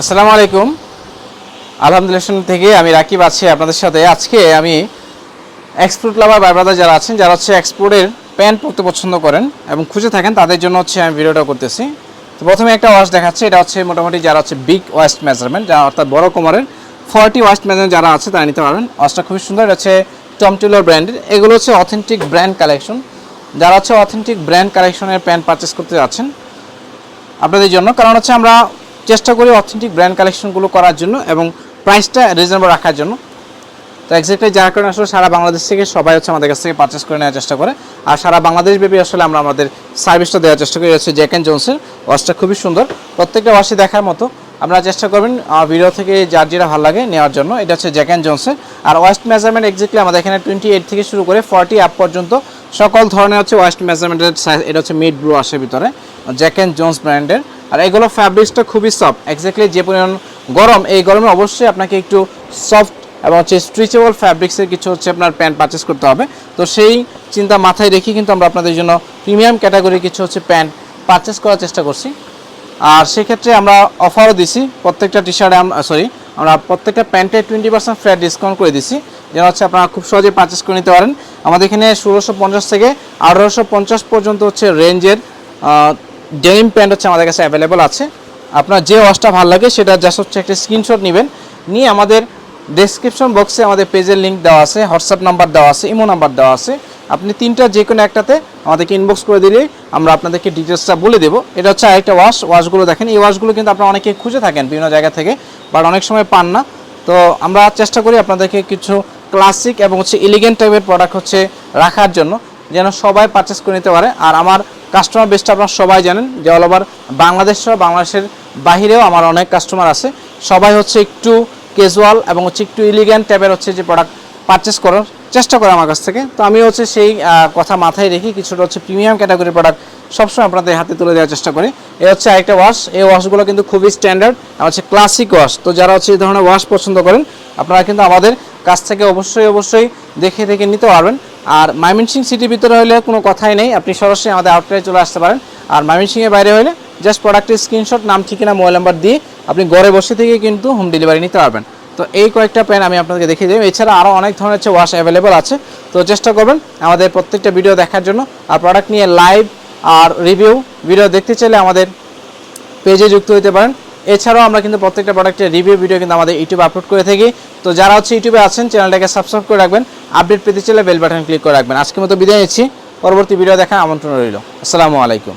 আসসালামু আলাইকুম। আলহামদুলিল্লাহ থেকে আমি রাকিব আছি আপনাদের সাথে। আজকে আমি এক্সপোর্ট লাভার ব্রাদার যারা আছেন, যারা হচ্ছে এক্সপোর্টের প্যান্ট পরতে পছন্দ করেন এবং খুঁজে থাকেন, তাদের জন্য হচ্ছে আমি ভিডিওটা করতেছি। তো প্রথমে একটা ওয়াশ দেখাচ্ছে, এটা হচ্ছে মোটামুটি যারা হচ্ছে বিগ ওয়েস্ট মেজারমেন্ট যারা অর্থাৎ বড় কোমরের ফর্টি ওয়েস্ট মেজারমেন্ট যারা আছে, তারা নিতে পারবেন। ওয়াশটা খুবই সুন্দর, এটা হচ্ছে টমটিলোর ব্র্যান্ডের এগুলো হচ্ছে অথেন্টিক ব্র্যান্ড কালেকশন যারা হচ্ছে অথেন্টিক ব্র্যান্ড কালেকশনের প্যান্ট পারচেস করতে যাচ্ছেন, আপনাদের জন্য। কারণ হচ্ছে আমরা চেষ্টা করি অথেন্টিক ব্র্যান্ড কালেকশনগুলো করার জন্য এবং প্রাইসটা রিজনেবল রাখার জন্য। তো এক্স্যাক্টলি যার কারণে আসলে সারা বাংলাদেশ থেকে সবাই হচ্ছে আমাদের কাছ থেকে পারচেস করে নেওয়ার চেষ্টা করে। আর সারা বাংলাদেশ ব্যাপী আসলে আমরা আমাদের সার্ভিসটা দেওয়ার চেষ্টা করি হচ্ছে জ্যাক অ্যান্ড জোনসের ওয়াশটা খুবই সুন্দর। প্রত্যেকটা ওয়াশই দেখার মতো। আপনারা চেষ্টা করবেন ভিডিও থেকে যার যেটা ভালো লাগে নেওয়ার জন্য। এটা হচ্ছে জ্যাক অ্যান্ড জোন্সের আর ওয়েস্ট মেজারমেন্ট এক্স্যাক্টলি আমাদের এখানে টোয়েন্টি এইট থেকে শুরু করে ফর্টি আপ পর্যন্ত সকল ধরনের হচ্ছে ওয়েস্ট মেজারমেন্টের সাইজ এটা হচ্ছে মিড ব্লু আসে ভিতরে জ্যাক অ্যান্ড জোন্স ব্র্যান্ডের আর এগুলো ফ্যাব্রিক্সটা খুবই সফট এক্স্যাক্টলি যে পরিমাণ গরম, এই গরমে অবশ্যই আপনাকে একটু সফট এবং হচ্ছে স্ট্রিচেবল ফ্যাব্রিক্সের কিছু হচ্ছে আপনার প্যান্ট পারচেস করতে হবে। তো সেই চিন্তা মাথায় রেখে কিন্তু আমরা আপনাদের জন্য প্রিমিয়াম ক্যাটাগরি কিছু হচ্ছে প্যান্ট পারচেস করার চেষ্টা করছি। আর সেক্ষেত্রে আমরা অফারও দিছি। প্রত্যেকটা টি শার্টে সরি আমরা প্রত্যেকটা প্যান্টে টোয়েন্টি পার্সেন্ট ফ্ল্যাট ডিসকাউন্ট করে দিছি। যেন হচ্ছে আপনারা খুব সহজে পারচেস করে নিতে পারেন। আমাদের এখানে ষোলোশো পঞ্চাশ থেকে আঠারোশো পঞ্চাশ পর্যন্ত হচ্ছে রেঞ্জের ডেনিম প্যান্ট হচ্ছে আমাদের কাছে অ্যাভেলেবল আছে। আপনার যে ওয়াশটা ভালো লাগে সেটা জাস্ট হচ্ছে একটা স্ক্রিনশট নেবেন। নিয়ে আমাদের ডেসক্রিপশন বক্সে আমাদের পেজের লিঙ্ক দেওয়া আছে হোয়াটসঅ্যাপ নাম্বার দেওয়া আছে ইমো নাম্বার দেওয়া আছে। আপনি তিনটা যে কোনো একটাতে আমাদেরকে ইনবক্স করে দিলে আমরা আপনাদেরকে ডিটেলসটা বলে দেবো। এটা হচ্ছে আরেকটা ওয়াশ ওয়াশগুলো দেখেন। এই ওয়াশগুলো কিন্তু আপনারা অনেকে খুঁজে থাকেন বিভিন্ন জায়গা থেকে বাট অনেক সময় পান না। তো আমরা চেষ্টা করি আপনাদেরকে কিছু ক্লাসিক এবং হচ্ছে এলিগেন্ট টাইপের প্রোডাক্ট হচ্ছে রাখার জন্য, যেন সবাই পারচেস করে নিতে পারে। আর আমার কাস্টমার বেসটা আপনারা সবাই জানেন যে অল ওভার বাংলাদেশ সহ বাংলাদেশের বাহিরেও আমার অনেক কাস্টমার আছে। সবাই হচ্ছে একটু ক্যাজুয়াল এবং হচ্ছে একটু ইলিগেন্ট টাইপের হচ্ছে যে প্রোডাক্ট পারচেস করার চেষ্টা করে আমার কাছ থেকে। তো আমি হচ্ছে সেই কথা মাথায় রেখে কিছুটা হচ্ছে প্রিমিয়াম ক্যাটাগরি প্রোডাক্ট সবসময় আপনাদের হাতে তুলে দেওয়ার চেষ্টা করি। এ হচ্ছে আরেকটা ওয়াশ এই ওয়াশগুলো কিন্তু খুবই স্ট্যান্ডার্ড হচ্ছে ক্লাসিক ওয়াশ তো যারা হচ্ছে এই ধরনের ওয়াশ পছন্দ করেন, আপনারা কিন্তু আমাদের কাছ থেকে অবশ্যই অবশ্যই দেখে দেখে নিতে পারবেন। আর ময়মনসিং সিটির ভিতরে হলে কোনো কথাই নেই, আপনি সরাসরি আমাদের আউটলেটে চলে আসতে পারেন। আর ময়মনসিংহের বাইরে হলে জাস্ট প্রোডাক্টের স্ক্রিনশট নাম, ঠিকানা মোবাইল নাম্বার দিয়ে আপনি ঘরে বসে থেকে কিন্তু হোম ডেলিভারি নিতে পারবেন। তো এই কয়েকটা পেন আমি আপনাদেরকে দেখিয়ে দেবো এছাড়া আরও অনেক ধরনের হচ্ছে ওয়াশ অ্যাভেলেবল আছে। তো চেষ্টা করবেন আমাদের প্রত্যেকটা ভিডিও দেখার জন্য। আর প্রোডাক্ট নিয়ে লাইভ আর রিভিউ ভিডিও দেখতে চাইলে আমাদের পেজে যুক্ত হতে পারেন। এছাড়াও আমরা কিন্তু প্রত্যেকটা প্রোডাক্টের রিভিউ ভিডিও কিন্তু আমাদের ইউটিউবে আপলোড করে থাকি। তো যারা হচ্ছে ইউটিউবে আছেন চ্যানেলটাকে সাবস্ক্রাইব করে রাখবেন। আপডেট পেতে চাইলে বেল বাটন ক্লিক করে রাখবেন। আজকের মতো বিদায় নিচ্ছি। পরবর্তী ভিডিও দেখা আমন্ত্রণ রইল। আসসালামু আলাইকুম।